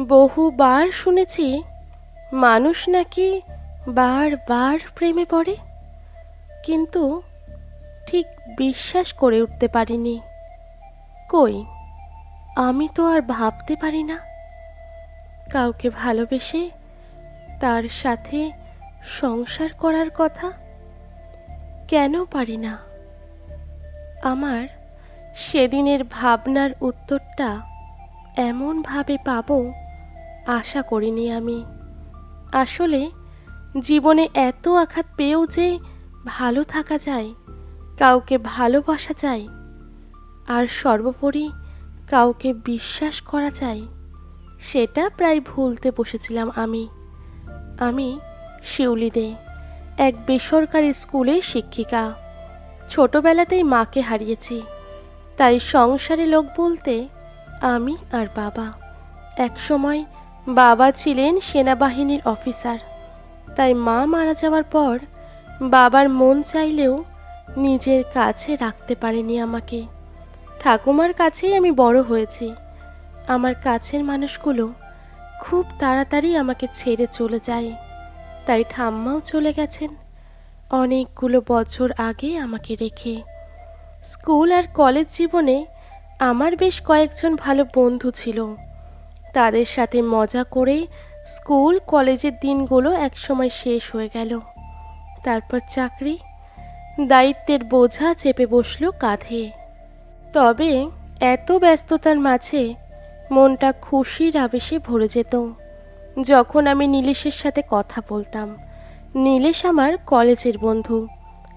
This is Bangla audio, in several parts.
বহুবার শুনেছি মানুষ নাকি বারবার প্রেমে পড়ে, কিন্তু ঠিক বিশ্বাস করে উঠতে পারিনি। কই, আমি তো আর ভাবতে পারি না। কাউকে ভালোবেসে তার সাথে সংসার করার কথা কেন পারি না? আমার সেদিনের ভাবনার উত্তরটা এমনভাবে পাবো আশা করিনি আমি। আসলে জীবনে এত আঘাত পেয়েও যে ভালো থাকা যায়, কাউকে ভালোবাসা যায়, আর সর্বোপরি কাউকে বিশ্বাস করা যায়, সেটা প্রায় ভুলতে বসেছিলাম আমি। আমি শিউলি দে এক বেসরকারি স্কুলে শিক্ষিকা। ছোটবেলাতেই মাকে হারিয়েছি, তাই সংসারে লোক বলতে আমি আর বাবা। একসময় বাবা ছিলেন সেনাবাহিনীর অফিসার। তাই মা মারা যাওয়ার পর বাবার মন চাইলেও নিজের কাছে রাখতে পারেনি আমাকে। ঠাকুমার কাছেই আমি বড় হয়েছি। আমার কাছের মানুষগুলো খুব তাড়াতাড়ি আমাকে ছেড়ে চলে যায়। তাই ঠাম্মাও চলে গেছেন। অনেকগুলো বছর আগে আমাকে রেখে। স্কুল আর কলেজ জীবনে আমার বেশ কয়েকজন ভালো বন্ধু ছিল। তাদের সাথে মজা করে স্কুল, কলেজের দিনগুলো একসময় শেষ হয়ে গেল। তারপর চাকরি, দায়িত্বের বোঝা চেপে বসল কাঁধে। তবে এত ব্যস্ততার মাঝে মনটা খুশির আবেশে ভরে যেত। যখন আমি নীলেশের সাথে কথা বলতাম, নীলেশ আমার কলেজের বন্ধু,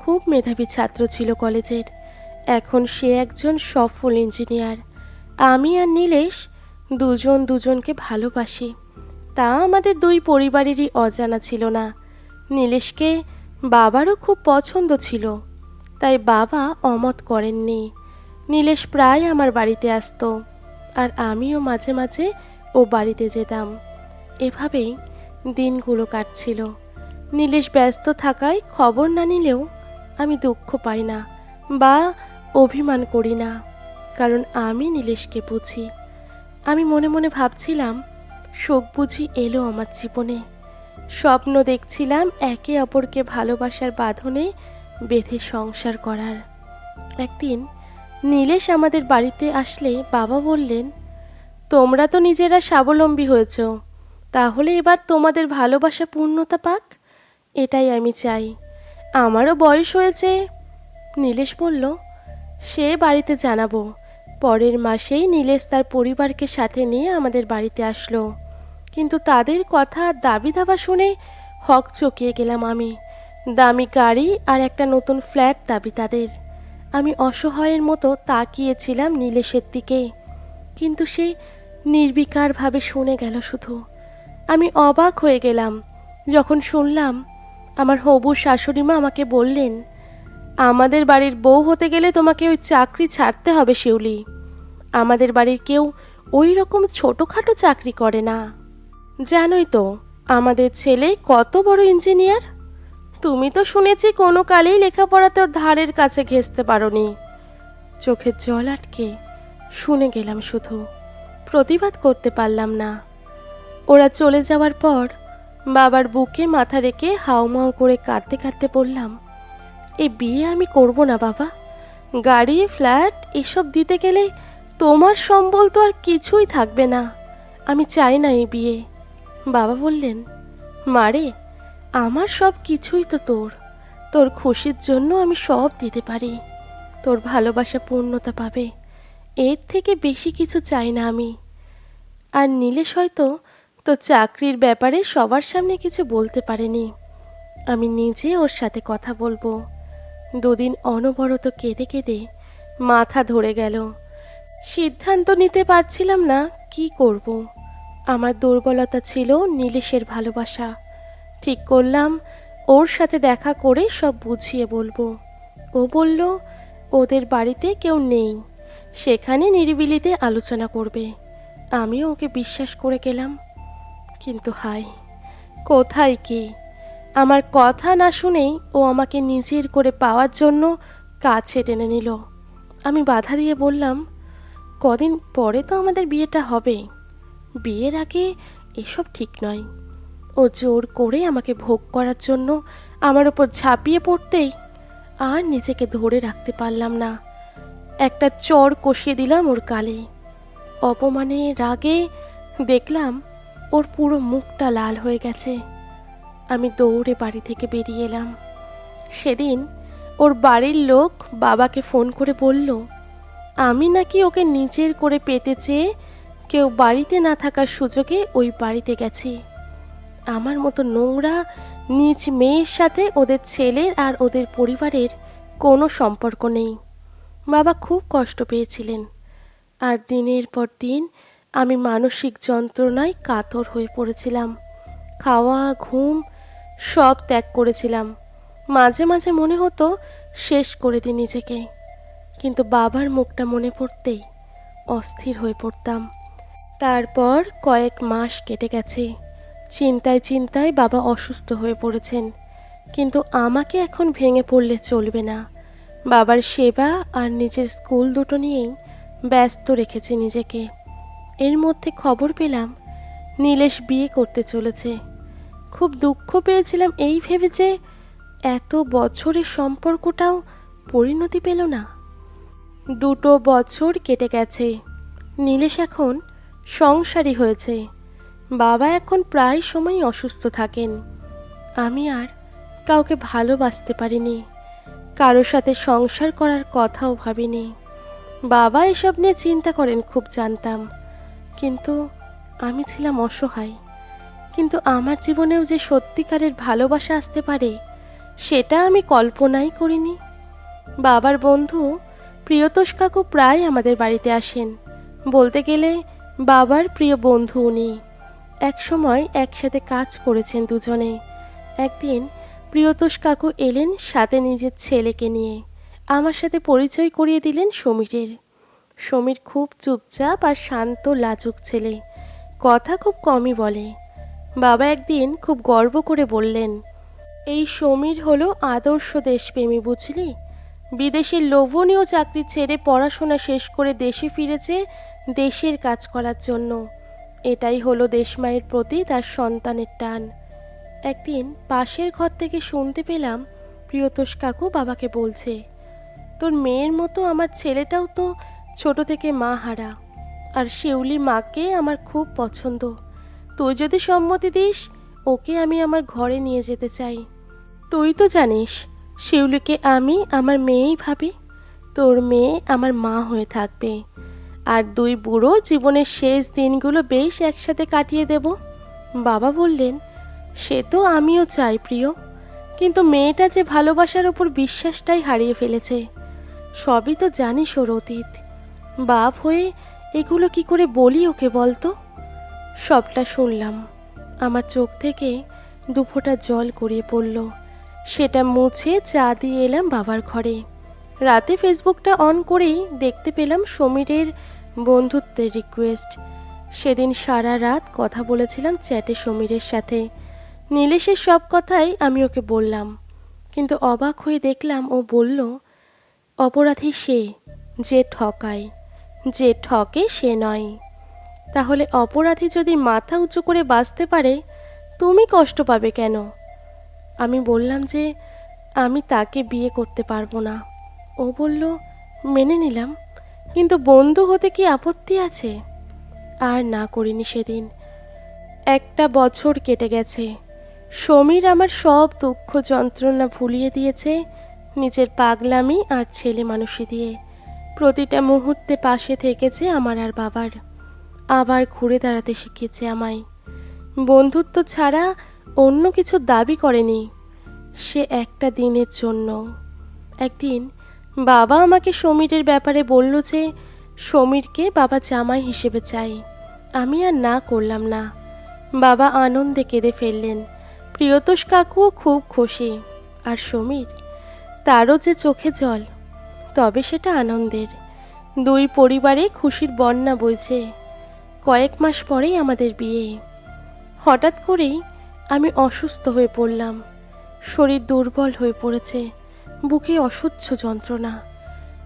খুব মেধাবী ছাত্র ছিল কলেজের। এখন সে একজন সফল ইঞ্জিনিয়ার। আমি আর নীলেশ দুজন দুজনকে ভালোবাসি। তা আমাদের দুই পরিবারেরই অজানা ছিল না। নীলেশকে বাবারও খুব পছন্দ ছিল, তাই বাবা অমত করেননি। নীলেশ প্রায় আমার বাড়িতে আসতো, আর আমিও মাঝে মাঝে ও বাড়িতে যেতাম। এভাবেই দিনগুলো কাটছিল। নীলেশ ব্যস্ত থাকায় খবর না নিলেও আমি দুঃখ পাই না, বা অভিমান করি না, কারণ আমি নীলেশকে বুঝি। আমি মনে মনে ভাবছিলাম, শোক বুঝি এলো আমার জীবনে। স্বপ্ন দেখছিলাম একে অপরকে ভালোবাসার বাঁধনে বেঁধে সংসার করার। একদিন নীলেশ আমাদের বাড়িতে আসলে বাবা বললেন, তোমরা তো নিজেরা স্বাবলম্বী হয়েছ, তাহলে এবার তোমাদের ভালোবাসা পূর্ণতা পাক? এটাই আমি চাই। আমারও বয়স হয়েছে। নীলেশ বলল, সে বাড়িতে জানাব। পরের মাসেই নীলেশ তার পরিবারকে সাথে নিয়ে আমাদের বাড়িতে আসলো। কিন্তু তাদের কথা দাবি দাবা শুনে হক চকিয়ে গেলাম আমি। দামি গাড়ি আর একটা নতুন ফ্ল্যাট দাবি তাদের। আমি অসহায়ের মতো তাকিয়েছিলাম নীলেশের দিকে। কিন্তু সে নির্বিকারভাবে শুনে গেল শুধু। আমি অবাক হয়ে গেলাম। যখন শুনলাম, আমার হবু শাশুড়িমা আমাকে বললেন আমাদের বাড়ির বউ হতে গেলে তোমাকে ওই চাকরি ছাড়তে হবে, শিউলি। আমাদের বাড়ির কেউ ওই রকম ছোটোখাটো চাকরি করে না। জানোই তো, আমাদের ছেলে কত বড় ইঞ্জিনিয়ার। তুমি তো শুনেছি কোনো কালেই লেখাপড়াতেও ধারের কাছে ঘেঁচতে পারোনি। চোখের জল আটকে শুনে গেলাম শুধু, প্রতিবাদ করতে পারলাম না। ওরা চলে যাওয়ার পর বাবার বুকে মাথা রেখে হাউমাউ করে কাঁদতে কাঁদতে বললাম এই বিয়ে আমি করব না, বাবা। গাড়ি, ফ্ল্যাট, এসব দিতে গেলে তোমার সম্বল তো আর কিছুই থাকবে না। আমি চাই না এই বিয়ে। বাবা বললেন মারে আমার সব কিছুই তো তোর। তোর খুশির জন্য আমি সব দিতে পারি। তোর ভালোবাসা পূর্ণতা পাবে। এর থেকে বেশি কিছু চাই না আমি। আর নীলেশ হয়তো তো চাকরির ব্যাপারে সবার সামনে কিছু বলতে পারেনি। আমি নিজে ওর সাথে কথা বলব। দুদিন অনবরত কেঁদে কেঁদে মাথা ধরে গেল। সিদ্ধান্ত নিতে পারছিলাম না কি করব। আমার দুর্বলতা ছিল নীলেশের ভালোবাসা। ঠিক করলাম, ওর সাথে দেখা করে সব বুঝিয়ে বলব। ও বলল, ওদের বাড়িতে কেউ নেই। সেখানে নিরিবিলিতে আলোচনা করবে। আমিও ওকে বিশ্বাস করে গেলাম। কিন্তু হাই কোথায় কি? আমার কথা না শুনেই ও আমাকে নিজের করে পাওয়ার জন্য কাছে টেনে নিল। আমি বাধা দিয়ে বললাম, কদিন পরে তো আমাদের বিয়েটা হবে। বিয়ের আগে এসব ঠিক নয়। ও জোর করে আমাকে ভোগ করার জন্য আমার ওপর ঝাঁপিয়ে পড়তেই আর নিজেকে ধরে রাখতে পারলাম না। একটা চর কষিয়ে দিলাম ওর গালে। অপমানে রাগে দেখলাম ওর পুরো মুখটা লাল হয়ে গেছে। আমি দৌড়ে বাড়ি থেকে বেরিয়ে এলাম। সেদিন ওর বাড়ির লোক বাবাকে ফোন করে বলল, আমি নাকি ওকে নিজের করে পেতে চেয়ে কেউ বাড়িতে না থাকার সুযোগে ওই বাড়িতে গেছি। আমার মতো নোংরা, নিজ মেয়ের সাথে ওদের ছেলের আর ওদের পরিবারের কোনো সম্পর্ক নেই। বাবা খুব কষ্ট পেয়েছিলেন। আর দিনের পর দিন আমি মানসিক যন্ত্রণায় কাতর হয়ে পড়েছিলাম। খাওয়া, ঘুম সব ত্যাগ করেছিলাম। মাঝে মাঝে মনে হতো শেষ করে দিই নিজেকে। কিন্তু বাবার মুখটা মনে পড়তেই অস্থির হয়ে পড়তাম। তারপর কয়েক মাস কেটে গেছে। চিন্তায় চিন্তায় বাবা অসুস্থ হয়ে পড়েছেন। কিন্তু আমাকে এখন ভেঙে পড়লে চলবে না। বাবার সেবা আর নিজের স্কুল দুটো নিয়েই ব্যস্ত রেখেছি নিজেকে। এর মধ্যে খবর পেলাম, নীলেশ বিয়ে করতে চলেছে। খুব দুঃখ পেয়েছিলাম এই ভেবে যে এত বছরের সম্পর্কটাও পরিণতি পেল না। দুটো বছর কেটে গেছে। নীলেশ এখন সংসারী হয়েছে। বাবা এখন প্রায় সময় অসুস্থ থাকেন। আমি আর কাউকে ভালোবাসতে পারিনি। কারোর সাথে সংসার করার কথাও ভাবিনি। বাবা এসব নিয়ে চিন্তা করেন, খুব জানতাম। কিন্তু আমি ছিলাম অসহায়। কিন্তু আমার জীবনেও যে সত্যিকারের ভালোবাসা আসতে পারে, সেটা আমি কল্পনাই করিনি। বাবার বন্ধু প্রিয়তোষ কাকু প্রায় আমাদের বাড়িতে আসেন। বলতে গেলে বাবার প্রিয় বন্ধু উনি। একসময় একসাথে কাজ করেছেন দুজনে। একদিন প্রিয়তোষ কাকু এলেন সাথে নিজের ছেলেকে নিয়ে। আমার সাথে পরিচয় করিয়ে দিলেন সমীরের। সমীর খুব চুপচাপ আর শান্ত, লাজুক ছেলে। কথা খুব কমই বলে। বাবা একদিন খুব গর্ব করে বললেন, এই সমীর হলো আদর্শ দেশপ্রেমী, বুঝলি? বিদেশের লোভনীয় চাকরি ছেড়ে পড়াশোনা শেষ করে দেশে ফিরেছে দেশের কাজ করার জন্য। এটাই হলো দেশমায়ের প্রতি তার সন্তানের টান। একদিন পাশের ঘর থেকে শুনতে পেলাম প্রিয়তোষ কাকু বাবাকে বলছে, তোর মেয়ের মতো আমার ছেলেটাও তো ছোট থেকে মা হারা, আর শিউলি মাকে আমার খুব পছন্দ। তুই যদি সম্মতি দিস, ওকে আমি আমার ঘরে নিয়ে যেতে চাই। তুই তো জানিস, শিউলিকে আমি আমার মেয়েই ভাবি। তোর মেয়ে আমার মা হয়ে থাকবে। আর দুই বুড়ো জীবনের শেষ দিনগুলো বেশ একসাথে কাটিয়ে দেব। বাবা বললেন, সে তো আমিও চাই প্রিয়। কিন্তু মেয়েটা যে ভালোবাসার ওপর বিশ্বাসটাই হারিয়ে ফেলেছে। সবই তো জানিস ওর অতীত। বাপ হয়ে এগুলো কি করে বলি ওকে বলতো? সবটা শুনলাম। আমার চোখ থেকে দুফোঁটা জল গড়িয়ে পড়ল। সেটা মুছে চা দিয়ে এলাম বাবার ঘরে। রাতে ফেসবুকটা অন করেই দেখতে পেলাম সমীরের বন্ধুত্বের রিকোয়েস্ট সেদিন সারা রাত কথা বলেছিলাম চ্যাটে সমীরের সাথে। নীলেশের সব কথাই আমি ওকে বললাম। কিন্তু অবাক হয়ে দেখলাম ও বলল, অপরাধী সে, যে ঠকায়, যে ঠকে সে নয়। তাহলে অপরাধী যদি মাথা উঁচু করে বাঁচতে পারে, তুমি কষ্ট পাবে কেন? আমি বললাম যে, আমি তাকে বিয়ে করতে পারব না। ও বলল, মেনে নিলাম, কিন্তু বন্ধু হতে কি আপত্তি আছে? আর না করিনি সেদিন। একটা বছর কেটে গেছে। সমীর আমার সব দুঃখ যন্ত্রণা ভুলিয়ে দিয়েছে নিজের পাগলামি আর ছেলে মানুষই দিয়ে। প্রতিটা মুহূর্তে পাশে থেকেছে আমার আর বাবার। আবার ঘুরে দাঁড়াতে শিখিয়েছে আমায়। বন্ধুত্ব ছাড়া অন্য কিছু দাবি করেনি সে একটা দিনের জন্য। একদিন বাবা আমাকে সমীরের ব্যাপারে বলল যে, সমীরকে বাবা জামাই হিসেবে চাই। আমি আর না করলাম না। বাবা আনন্দে কেঁদে ফেললেন। প্রিয়তোষ কাকুও খুব খুশি। আর সমীর, তারও যে চোখে জল, তবে সেটা আনন্দের। দুই পরিবারে খুশির বন্যা বইছে। কয়েক মাস পরেই আমাদের বিয়ে। হঠাৎ করেই আমি অসুস্থ হয়ে পড়লাম। শরীর দুর্বল হয়ে পড়েছে। বুকে অসহ্য যন্ত্রণা।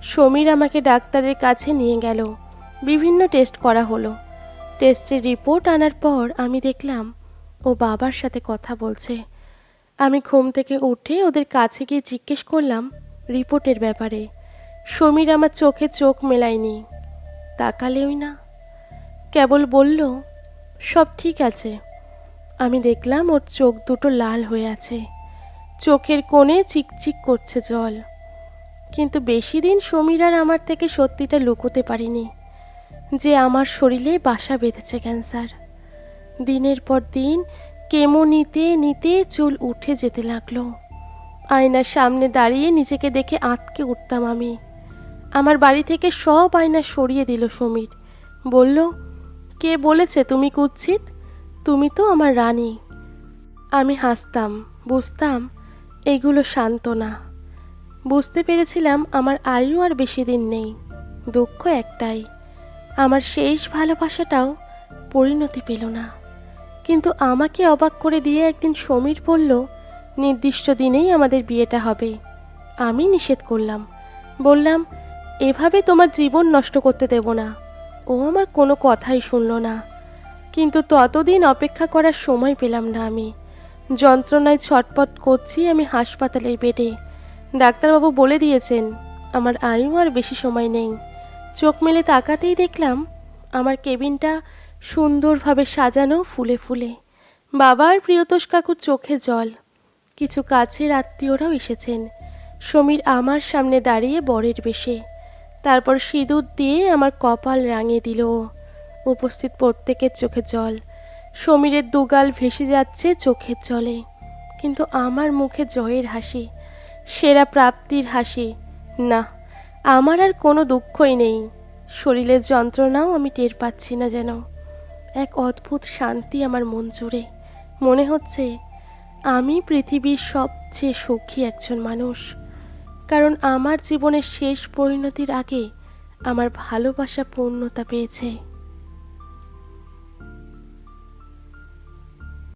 সমীর আমাকে ডাক্তারের কাছে নিয়ে গেল। বিভিন্ন টেস্ট করা হলো। টেস্টের রিপোর্ট আনার পর আমি দেখলাম ও বাবার সাথে কথা বলছে। আমি ঘুম থেকে উঠে ওদের কাছে গিয়ে জিজ্ঞেস করলাম রিপোর্টের ব্যাপারে। সমীর আমার চোখে চোখ মেলায়নি। তাকালেওই না। কেবল বলল, সব ঠিক আছে। আমি দেখলাম ওর চোখ দুটো লাল হয়ে আছে। চোখের কোণে চিকচিক করছে জল। কিন্তু বেশি দিন সমীর আর আমার থেকে সত্যিটা লুকোতে পারিনি, যে আমার শরীরে বাসা বেঁধেছে ক্যান্সার। দিনের পর দিন কেমো নিতে নিতে চুল উঠে যেতে লাগল। আয়নার সামনে দাঁড়িয়ে নিজেকে দেখে আঁতকে উঠতাম আমি। আমার বাড়ি থেকে সব আয়না সরিয়ে দিল সমীর। বলল কে বলেছে তুমি কুৎসিত? তুমি তো আমার রানী। আমি হাসতাম, বুঝতাম, এগুলো সান্ত্বনা। বুঝতে পেরেছিলাম আমার আয়ু আর বেশি দিন নেই, দুঃখ একটাই। আমার শেষ ভালোবাসাটাও পরিণতি পেল না। কিন্তু আমাকে অবাক করে দিয়ে একদিন সমীর বলল, নির্দিষ্ট দিনেই আমাদের বিয়েটা হবে। আমি নিষেধ করলাম। বললাম, এভাবে তোমার জীবন নষ্ট করতে দেব না। ও আমার কোনো কথাই শুনল না। কিন্তু ততদিন অপেক্ষা করার সময় পেলাম না আমি। যন্ত্রণায় ছটপট করছি আমি হাসপাতালের বেডে। ডাক্তারবাবু বলে দিয়েছেন, আমার আয়ু আর বেশি সময় নেই। চোখ মেলে তাকাতেই দেখলাম, আমার কেবিনটা সুন্দরভাবে সাজানো ফুলে ফুলে। বাবার প্রিয়তোষ কাকুর চোখে জল। কিছু কাছের আত্মীয়রাও এসেছেন। সমীর আমার সামনে দাঁড়িয়ে বরের বেশে। তারপর সিঁদুর দিয়ে আমার কপাল রাঙিয়ে দিল। উপস্থিত প্রত্যেকের চোখে জল। সমীরের দুগাল ভেসে যাচ্ছে চোখের জলে। কিন্তু আমার মুখে জয়ের হাসি, সেরা প্রাপ্তির হাসি। না, আমার আর কোনো দুঃখই নেই। শরীরের যন্ত্রণাও আমি টের পাচ্ছি না যেন। এক অদ্ভুত শান্তি আমার মন জুড়ে। মনে হচ্ছে, আমি পৃথিবীর সবচেয়ে সুখী একজন মানুষ। কারণ আমার জীবনের শেষ পরিণতির আগে আমার ভালোবাসা পূর্ণতা পেয়েছে।